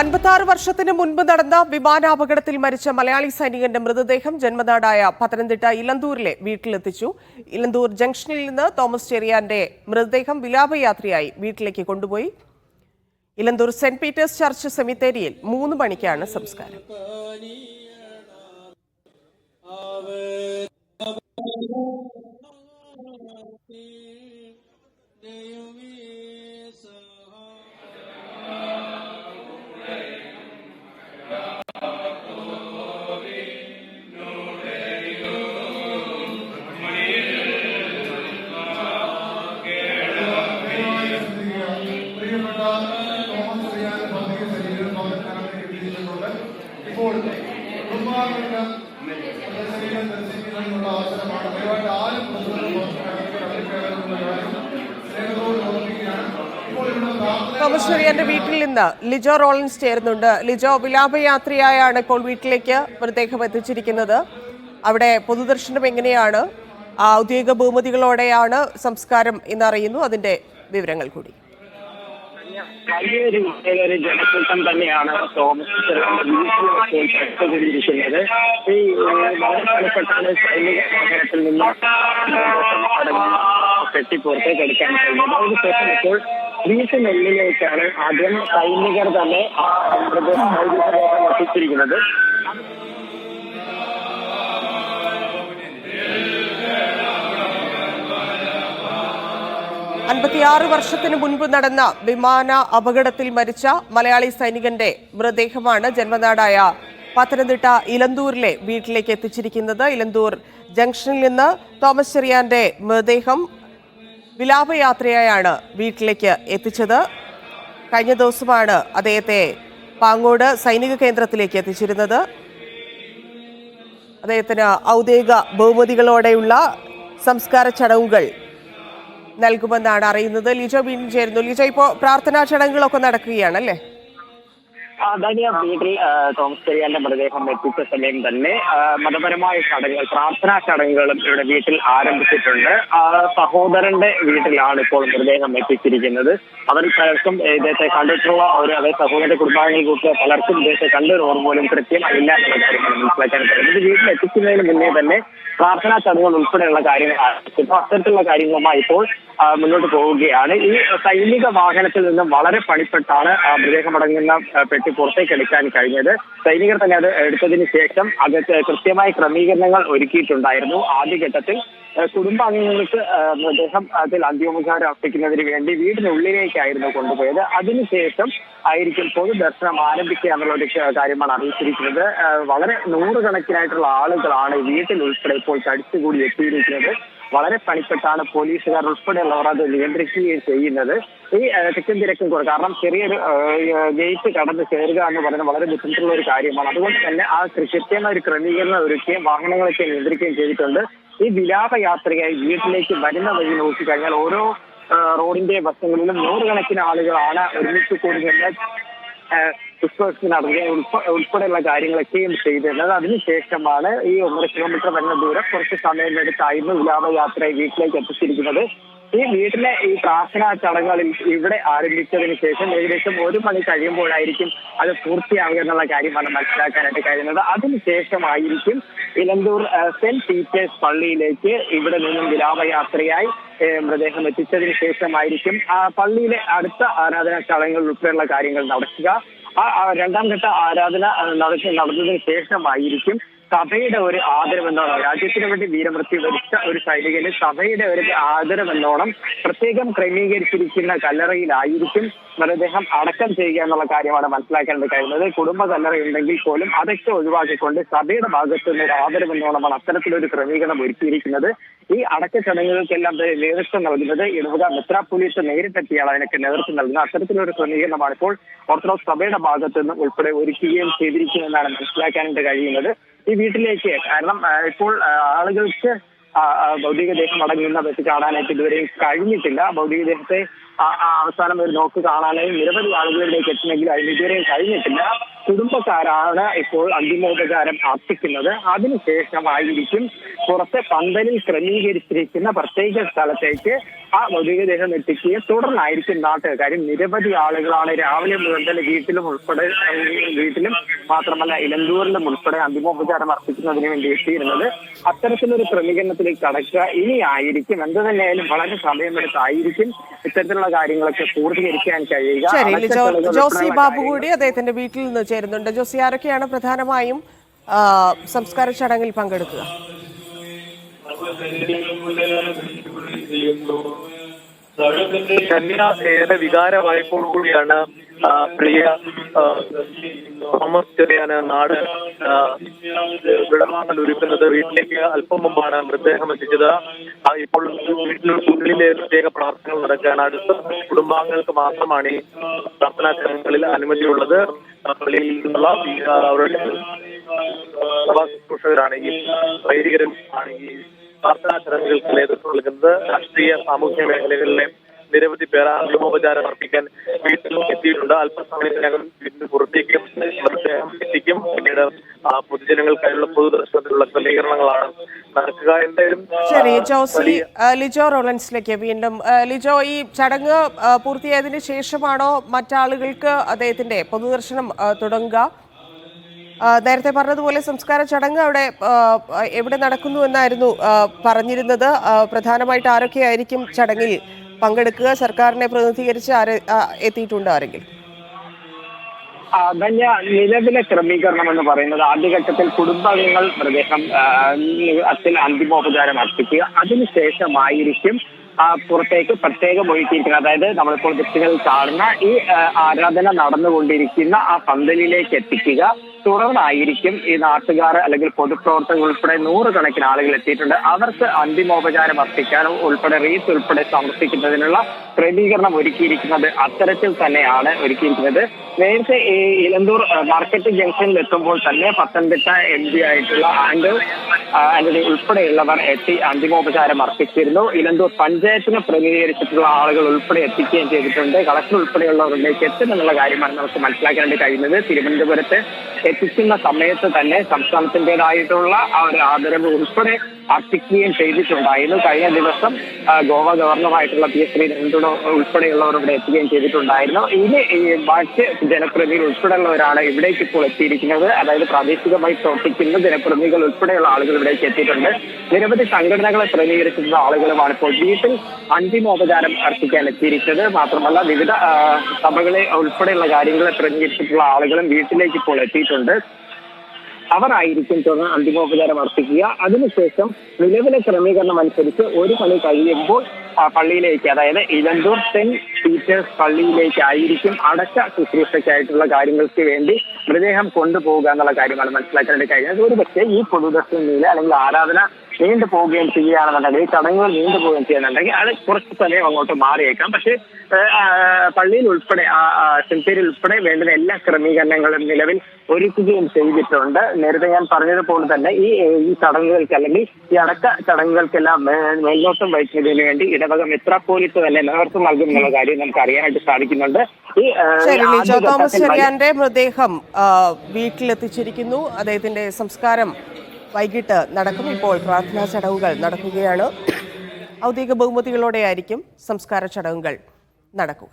അൻപത്തി വർഷത്തിന് മുൻപ് നടന്ന വിമാനാപകടത്തിൽ മരിച്ച മലയാളി സൈനികന്റെ മൃതദേഹം ജന്മനാടായ പത്തനംതിട്ട ഇലന്തൂരിലെ വീട്ടിലെത്തിച്ചു. ഇലന്തൂർ ജംഗ്ഷനിൽ നിന്ന് തോമസ് ചെറിയാന്റെ മൃതദേഹം വിലാപയാത്രയായി വീട്ടിലേക്ക് കൊണ്ടുപോയി. ഇലന്തൂർ സെന്റ് പീറ്റേഴ്സ് ചർച്ച് സെമിത്തേരിയിൽ മൂന്ന് മണിക്കാണ് സംസ്കാരം. പ്രാർത്ഥന എന്റെ വീട്ടിൽ നിന്ന് ലിജോ റോളൻസ് ചേരുന്നുണ്ട് ലിജോ വിലാപയാത്രയായാണ് ഇപ്പോൾ വീട്ടിലേക്ക് മൃതദേഹം എത്തിച്ചിരിക്കുന്നത് അവിടെ പൊതുദർശനം എങ്ങനെയാണ് ഔദ്യോഗിക ബഹുമതികളോടെയാണ് സംസ്കാരം എന്നറിയുന്നു അതിന്റെ വിവരങ്ങൾ കൂടി വലിയൊരു ഒരു ജനക്കൂട്ടം തന്നെയാണ് തോമസ് വീട്ടിലിരിക്കുന്നത് ഈ വളരെ സൈനിക നഗരത്തിൽ നിന്ന് അടങ്ങി കെട്ടി എടുക്കാൻ കഴിഞ്ഞത് അതിനുശേഷം ഇപ്പോൾ വീട്ടിനുള്ളിലേക്കാണ് ആദ്യം സൈനികർ തന്നെ എത്തിച്ചിരിക്കുന്നത് അൻപത്തിയാറ് വർഷത്തിന് മുൻപ് നടന്ന വിമാന അപകടത്തിൽ മരിച്ച മലയാളി സൈനികന്റെ മൃതദേഹമാണ് ജന്മനാടായ പത്തനംതിട്ട ഇലന്തൂരിലെ വീട്ടിലേക്ക് എത്തിച്ചിരിക്കുന്നത്. ഇലന്തൂർ ജംഗ്ഷനിൽ നിന്ന് തോമസ് ചെറിയാന്റെ മൃതദേഹം വിലാപയാത്രയായാണ് വീട്ടിലേക്ക് എത്തിച്ചത്. കഴിഞ്ഞ ദിവസമാണ് അദ്ദേഹത്തെ പാങ്ങോട് സൈനിക കേന്ദ്രത്തിലേക്ക് എത്തിച്ചിരുന്നത്. അദ്ദേഹത്തിന് ഔദ്യോഗിക ബഹുമതികളോടെയുള്ള സംസ്കാര ചടങ്ങുകൾ നൽകുമെന്നാണ് അറിയുന്നത്. ലിജോ വീണ്ടും ചേരുന്നു. ലിജോ ഇപ്പോൾ പ്രാർത്ഥനാ ചടങ്ങുകളൊക്കെ നടക്കുകയാണ് അല്ലേ ധനിയ വീട്ടിൽ തോമസ് ചെറിയാന്റെ മൃതദേഹം എത്തിച്ച സമയം തന്നെ. മതപരമായ ചടങ്ങുകൾ പ്രാർത്ഥനാ ചടങ്ങുകളും ഇവിടെ വീട്ടിൽ ആരംഭിച്ചിട്ടുണ്ട്. സഹോദരന്റെ വീട്ടിലാണ് ഇപ്പോൾ മൃതദേഹം എത്തിച്ചിരിക്കുന്നത്. അവർ പലർക്കും ഇദ്ദേഹത്തെ കണ്ടിട്ടുള്ള ഒരു അതേ സഹോദരന്റെ കുടുംബാംഗങ്ങൾക്ക് പലർക്കും ഇദ്ദേഹത്തെ കണ്ടൊരു പോലും കൃത്യമായില്ല എന്നുള്ള കാര്യങ്ങൾ മനസ്സിലാക്കാൻ കഴിയുന്നത് വീട്ടിൽ എത്തിക്കുന്നതിന് മുന്നേ തന്നെ പ്രാർത്ഥനാ ചടങ്ങുകൾ ഉൾപ്പെടെയുള്ള കാര്യങ്ങൾ ആരംഭിച്ചു അത്തരത്തിലുള്ള കാര്യങ്ങളുമായി ഇപ്പോൾ മുന്നോട്ട് പോവുകയാണ്. ഈ സൈനിക വാഹനത്തിൽ നിന്നും വളരെ പണിപ്പെട്ടാണ് മൃതദേഹം മൃതദേഹം പെട്ടി പുറത്തേക്ക് എടുക്കാൻ കഴിഞ്ഞത്. സൈനികർ തന്നെ അത് എടുത്തതിന് ശേഷം അത് കൃത്യമായ ക്രമീകരണങ്ങൾ ഒരുക്കിയിട്ടുണ്ടായിരുന്നു. ആദ്യഘട്ടത്തിൽ കുടുംബാംഗങ്ങൾക്ക് ആ, മൃതദേഹം അതിൽ അന്ത്യോപചാരം അർപ്പിക്കുന്നതിന് വേണ്ടി വീടിനുള്ളിലേക്കായിരുന്നു കൊണ്ടുപോയത്. അതിനുശേഷം ആയിരിക്കും പൊതുദർശനം ആരംഭിക്കുക എന്നുള്ള ഒരു കാര്യമാണ് അറിയിച്ചിരിക്കുന്നത്. വളരെ നൂറുകണക്കിനായിട്ടുള്ള ആളുകളാണ് വീട്ടിൽ ഉൾപ്പെടെ ഇപ്പോൾ തടിച്ചുകൂടി എത്തിയിരിക്കുന്നത്. വളരെ പണിപ്പെട്ടാണ് പോലീസുകാർ ഉൾപ്പെടെയുള്ളവർ അത് നിയന്ത്രിക്കുകയും ചെയ്യുന്നത്. ഈ തെക്കും തിരക്കും കുറവ് കാരണം ചെറിയൊരു ഗേറ്റ് കടന്ന് കയറുക എന്ന് പറയുന്നത് വളരെ ബുദ്ധിമുട്ടുള്ള ഒരു കാര്യമാണ്. അതുകൊണ്ട് തന്നെ ആ കൃത്യമായ ഒരു ക്രമീകരണം ഒരുക്കുകയും വാഹനങ്ങളൊക്കെ നിയന്ത്രിക്കുകയും ചെയ്തിട്ടുണ്ട്. ഈ വിലാപയാത്രയായി വീട്ടിലേക്ക് വരുന്ന വഴി നോക്കിക്കഴിഞ്ഞാൽ ഓരോ റോഡിന്റെ വശങ്ങളിലും നൂറുകണക്കിന് ആളുകളാണ് ഒരുമിച്ച് കൂടി പുഷ്പവൃഷ്ടി ഉൾപ്പെ ഉൾപ്പ ഉൾപ്പെടെയുള്ള കാര്യങ്ങളൊക്കെയും ചെയ്തിരുന്നത്. അതിനുശേഷമാണ് ഈ ഒന്നര കിലോമീറ്റർ വരുന്ന ദൂരം കുറച്ച് സമയമെടുത്തായിരുന്നു വിലാപയാത്ര വീട്ടിലേക്ക് എത്തിച്ചിരിക്കുന്നത്. ഈ വീട്ടിലെ ഈ പ്രാർത്ഥനാ ചടങ്ങുകളിൽ ഇവിടെ ആരംഭിച്ചതിന് ശേഷം ഏകദേശം ഒരു മണി കഴിയുമ്പോഴായിരിക്കും അത് പൂർത്തിയാവുക എന്നുള്ള കാര്യമാണ് മനസ്സിലാക്കാനായിട്ട് കഴിയുന്നത്. അതിനുശേഷമായിരിക്കും ഇലന്തൂർ സെന്റ് പീറ്റേഴ്സ് പള്ളിയിലേക്ക് ഇവിടെ നിന്നും വിലാപയാത്രയായി മൃതദേഹം എത്തിച്ചതിന് ശേഷമായിരിക്കും പള്ളിയിലെ അടുത്ത ആരാധനാ ചടങ്ങുകൾ ഉൾപ്പെടെയുള്ള കാര്യങ്ങൾ നടക്കുക. ആ രണ്ടാം ഘട്ട ആരാധന നടത്തി നടന്നതിന് ശേഷമായിരിക്കും സഭയുടെ ഒരു ആദരവെന്നോണം രാജ്യത്തിന് വേണ്ടി വീരമൃത്യു വരിച്ച ഒരു സൈനികന് സഭയുടെ ഒരു ആദരവെന്നോണം പ്രത്യേകം ക്രമീകരിച്ചിരിക്കുന്ന കല്ലറയിലായിരിക്കും മൃതദേഹം അടക്കം ചെയ്യുക എന്നുള്ള കാര്യമാണ് മനസ്സിലാക്കേണ്ടത്. കഴിയുന്നത് കുടുംബ കല്ലറയുണ്ടെങ്കിൽ പോലും അതൊക്കെ ഒഴിവാക്കിക്കൊണ്ട് സഭയുടെ ഭാഗത്തു നിന്ന് ഒരു ആദരവെന്നോണമാണ് അത്തരത്തിലൊരു ക്രമീകരണം ഒരുക്കിയിരിക്കുന്നത്. ഈ അടക്ക ചടങ്ങുകൾക്കെല്ലാം നേതൃത്വം നൽകുന്നത് ഇടവക പോലീസ് നേരിട്ടെത്തിയാണ് അതിനൊക്കെ നേതൃത്വം നൽകുന്നത് അത്തരത്തിലൊരു ക്രമീകരണമാണ് ഇപ്പോൾ ഓർത്തഡോക്സ് സഭയുടെ ഭാഗത്തു നിന്ന് ഉൾപ്പെടെ ഒരുക്കുകയും ചെയ്തിരിക്കുന്നതെന്നാണ് മനസ്സിലാക്കാനായിട്ട് കഴിയുന്നത്. ഈ വീട്ടിലേക്ക്. കാരണം ഇപ്പോൾ ആളുകൾക്ക് ഭൗതികദേഹം അടങ്ങുന്ന വെച്ച് കാണാനായിട്ട് ഇതുവരെ കഴിഞ്ഞിട്ടില്ല. ഭൗതികദേഹത്തെ അവസാനം ഒരു നോക്ക് കാണാനായി നിരവധി ആളുകളിലേക്ക് എത്തുമെങ്കിലും അതിന് ഇതുവരെയും കഴിഞ്ഞിട്ടില്ല. കുടുംബക്കാരാണ് ഇപ്പോൾ അന്തിമോപചാരം അർപ്പിക്കുന്നത്. അതിനുശേഷമായിരിക്കും പുറത്തെ പന്തലിൽ ക്രമീകരിച്ചിരിക്കുന്ന പ്രത്യേക സ്ഥലത്തേക്ക് ആ ഭൗതികദേഹം എത്തിക്കുകയും തുടർന്നായിരിക്കും നാട്ടുകാർ കാര്യം നിരവധി ആളുകളാണ് രാവിലെ മുതൽ തന്നെ വീട്ടിലും ഉൾപ്പെടെ വീട്ടിലും മാത്രമല്ല ഇലന്തൂരിലും ഉൾപ്പെടെ അന്തിമോപചാരം അർപ്പിക്കുന്നതിന് വേണ്ടി എത്തിയിരുന്നത്. അത്തരത്തിലൊരു ക്രമീകരണത്തിലേക്ക് കടക്കുക ഇനി ആയിരിക്കും. എന്ത് തന്നെയായാലും വളരെ സമയമെടുത്തായിരിക്കും ഇത്തരത്തിലുള്ള കാര്യങ്ങളൊക്കെ പൂർത്തീകരിക്കാൻ കഴിയുക. ജോസി ബാബു കൂടി അദ്ദേഹത്തിന്റെ വീട്ടിൽ നിന്ന് ചേരുന്നുണ്ട്. ജോസി ആരൊക്കെയാണ് പ്രധാനമായും സംസ്കാര ചടങ്ങിൽ പങ്കെടുക്കുക? കന്യ ഏറെ വികാരമായപ്പോഴുകൂടിയാണ് ആ, പ്രിയ തോമസ് ചെറിയാന് നാട് വിടവാങ്ങൽ ഒരുക്കുന്നത്. വീട്ടിലേക്ക് അല്പം മുമ്പാണ് മൃതദേഹം എത്തിച്ചത്. ഇപ്പോൾ വീട്ടിലെ പ്രത്യേക പ്രാർത്ഥനകൾ നടക്കുകയാണ്. അടുത്ത കുടുംബാംഗങ്ങൾക്ക് മാത്രമാണ് ഈ പ്രാർത്ഥനാ ചടങ്ങുകളിൽ അനുമതിയുള്ളത്. പള്ളിയിൽ നിന്നുള്ള അവരുടെ സഭാ വൈദികരും ആണ് ഈ പ്രാർത്ഥനാ ചടങ്ങുകൾക്ക് നേതൃത്വം നൽകുന്നത് രാഷ്ട്രീയ സാമൂഹ്യ മേഖലകളിലെ നിരവധി പേർ അന്തിമോപചാരം അർപ്പിക്കാൻ വീട്ടിൽ എത്തിയിട്ടുണ്ട്. അല്പസമയത്തിനകം വീടിന് പുറത്തേക്കും മൃതദേഹം എത്തിക്കും. പിന്നീട് ആ പൊതുജനങ്ങൾക്കായുള്ള പൊതുദർശനത്തിലുള്ള ക്രമീകരണങ്ങളാണ് നടക്കുക. എന്തായാലും ശരി ജോസി ലിജോ റോളൻസിലേക്ക് വീണ്ടും ലിജോ ഈ ചടങ്ങ് പൂർത്തിയായതിനു ശേഷമാണോ മറ്റാളുകൾക്ക് അദ്ദേഹത്തിന്റെ പൊതുദർശനം തുടങ്ങുക? നേരത്തെ പറഞ്ഞതുപോലെ സംസ്കാര ചടങ്ങ് അവിടെ എവിടെ നടക്കുന്നു എന്നായിരുന്നു പറഞ്ഞിരുന്നത്. പ്രധാനമായിട്ട് ആരൊക്കെയായിരിക്കും ചടങ്ങിൽ പങ്കെടുക്കുക? സർക്കാരിനെ പ്രതിനിധീകരിച്ച് ആരെ എത്തിയിട്ടുണ്ട് ആരെങ്കിലും? ധന്യ നിലവിലെ ക്രമീകരണം എന്ന് പറയുന്നത് ആദ്യഘട്ടത്തിൽ കുടുംബാംഗങ്ങൾ മൃതദേഹം അച്ഛൻ അന്തിമോപചാരം അർപ്പിക്കുക. അതിനുശേഷമായിരിക്കും പുറത്തേക്ക് പ്രത്യേകം ഒഴുക്കിയിരിക്കുന്നത് അതായത് നമ്മളിപ്പോൾ വ്യക്തികൾ കാണുന്ന ഈ ആരാധന നടന്നുകൊണ്ടിരിക്കുന്ന ആ പന്തലിലേക്ക് എത്തിക്കുക. തുടർന്നായിരിക്കും ഈ നാട്ടുകാർ അല്ലെങ്കിൽ പൊതുപ്രവർത്തകർ ഉൾപ്പെടെ നൂറുകണക്കിന് ആളുകൾ എത്തിയിട്ടുണ്ട്. അവർക്ക് അന്തിമോപചാരം അർപ്പിക്കാനും ഉൾപ്പെടെ റീത്ത് ഉൾപ്പെടെ സമർപ്പിക്കുന്നതിനുള്ള ക്രമീകരണം ഒരുക്കിയിരിക്കുന്നത് അത്തരത്തിൽ തന്നെയാണ് ഒരുക്കിയിരിക്കുന്നത്. നേരത്തെ ഈ ഇലന്തൂർ മാർക്കറ്റ് ജംഗ്ഷനിൽ എത്തുമ്പോൾ തന്നെ പത്തനംതിട്ട എം പി ആയിട്ടുള്ള ആൻഡ് ആന്റണി ഉൾപ്പെടെയുള്ളവർ എത്തി അന്തിമോപചാരം അർപ്പിച്ചിരുന്നു. ഇലന്തൂർ പഞ്ചായത്തിനെ പ്രതിനിധീകരിച്ചിട്ടുള്ള ആളുകൾ ഉൾപ്പെടെ എത്തിക്കുകയും ചെയ്തിട്ടുണ്ട്. കളക്ടർ ഉൾപ്പെടെയുള്ളവരിലേക്ക് എത്തുമെന്നുള്ള കാര്യമാണ് നമുക്ക് മനസ്സിലാക്കാൻ കഴിയുന്നത്. തിരുവനന്തപുരത്ത് എത്തിക്കുന്ന സമയത്ത് തന്നെ സംസ്ഥാനത്തിന്റെതായിട്ടുള്ള ആ ഒരു ആദരവ് ഉൾപ്പെടെ അർപ്പിക്കുകയും ചെയ്തിട്ടുണ്ടായിരുന്നു. കഴിഞ്ഞ ദിവസം ഗോവ ഗവർണറായിട്ടുള്ള പി എസ് ശ്രീധരൻ ഉൾപ്പെടെയുള്ളവർ ഇവിടെ എത്തുകയും ചെയ്തിട്ടുണ്ടായിരുന്നു. ഇനി മറ്റ് ജനപ്രതിനിധികൾ ഉൾപ്പെടെയുള്ളവരാണ് ഇവിടേക്ക് ഇപ്പോൾ എത്തിയിരിക്കുന്നത് അതായത് പ്രാദേശികമായി പ്രവർത്തിക്കുന്ന ജനപ്രതിനിധികൾ ഉൾപ്പെടെയുള്ള ആളുകൾ ഇവിടേക്ക് എത്തിയിട്ടുണ്ട്. നിരവധി സംഘടനകളെ പ്രതിനിധീകരിച്ചിട്ടുള്ള ആളുകളുമാണ് ഇപ്പോൾ വീട്ടിൽ അന്തിമോപചാരം അർപ്പിക്കാൻ എത്തിയിരിക്കുന്നത്. മാത്രമല്ല വിവിധ സഭകളെ ഉൾപ്പെടെയുള്ള കാര്യങ്ങളെ പ്രതിനിധീകരിച്ചിട്ടുള്ള ആളുകളും വീട്ടിലേക്ക് ഇപ്പോൾ എത്തിയിട്ടുണ്ട്. അവരായിരിക്കും തുടർന്ന് അന്തിമോപചാരം അർപ്പിക്കുക. അതിനുശേഷം നിലവിലെ ക്രമീകരണം അനുസരിച്ച് ഒരു പണി കഴിയുമ്പോൾ പള്ളിയിലേക്ക് അതായത് ഇലന്തൂർ സെന്റ് പീറ്റേഴ്സ് പള്ളിയിലേക്ക് ആയിരിക്കും അടച്ച ശുശ്രൂഷയ്ക്കായിട്ടുള്ള കാര്യങ്ങൾക്ക് വേണ്ടി മൃതദേഹം കൊണ്ടുപോകുക എന്നുള്ള കാര്യമാണ് മനസ്സിലാക്കാനായിട്ട് കഴിഞ്ഞത് ഒരു പക്ഷേ ഈ പൊതുദർശനം അല്ലെങ്കിൽ ആരാധന നീണ്ടു പോവുകയും ചെയ്യുകയാണെന്നുണ്ടെങ്കിൽ ഈ ചടങ്ങുകൾ നീണ്ടു പോവുകയും ചെയ്യുന്നുണ്ടെങ്കിൽ അത് കുറച്ച് സമയം അങ്ങോട്ട് മാറിയേക്കാം. പക്ഷേ പള്ളിയിൽ ഉൾപ്പെടെ സെമിത്തേരിയിൽ ഉൾപ്പെടെ വേണ്ടുന്ന എല്ലാ ക്രമീകരണങ്ങളും നിലവിൽ ഒരുക്കുകയും ചെയ്തിട്ടുണ്ട്. നേരത്തെ ഞാൻ പറഞ്ഞതുപോലെ തന്നെ ഈ ഈ ചടങ്ങുകൾക്ക് അല്ലെങ്കിൽ ഈ അടക്ക ചടങ്ങുകൾക്കെല്ലാം മേൽനോട്ടം വഹിക്കുന്നതിന് വേണ്ടി ഇടവക മെത്രാപ്പോലിത്ത് തന്നെ നേതൃത്വം നൽകും എന്നുള്ള കാര്യം നമുക്ക് അറിയാനായിട്ട് സാധിക്കുന്നുണ്ട്. ഈ തോമസ് ചെറിയാന്റെ മൃതദേഹം വീട്ടിലെത്തിച്ചിരിക്കുന്നു. അദ്ദേഹത്തിന്റെ സംസ്കാരം വൈകിട്ട് നടക്കും ഇപ്പോൾ പ്രാർത്ഥനാ ചടങ്ങുകൾ നടക്കുകയാണ്. ഔദ്യോഗിക ബഹുമതികളോടെയായിരിക്കും സംസ്കാര ചടങ്ങുകൾ നടക്കുക.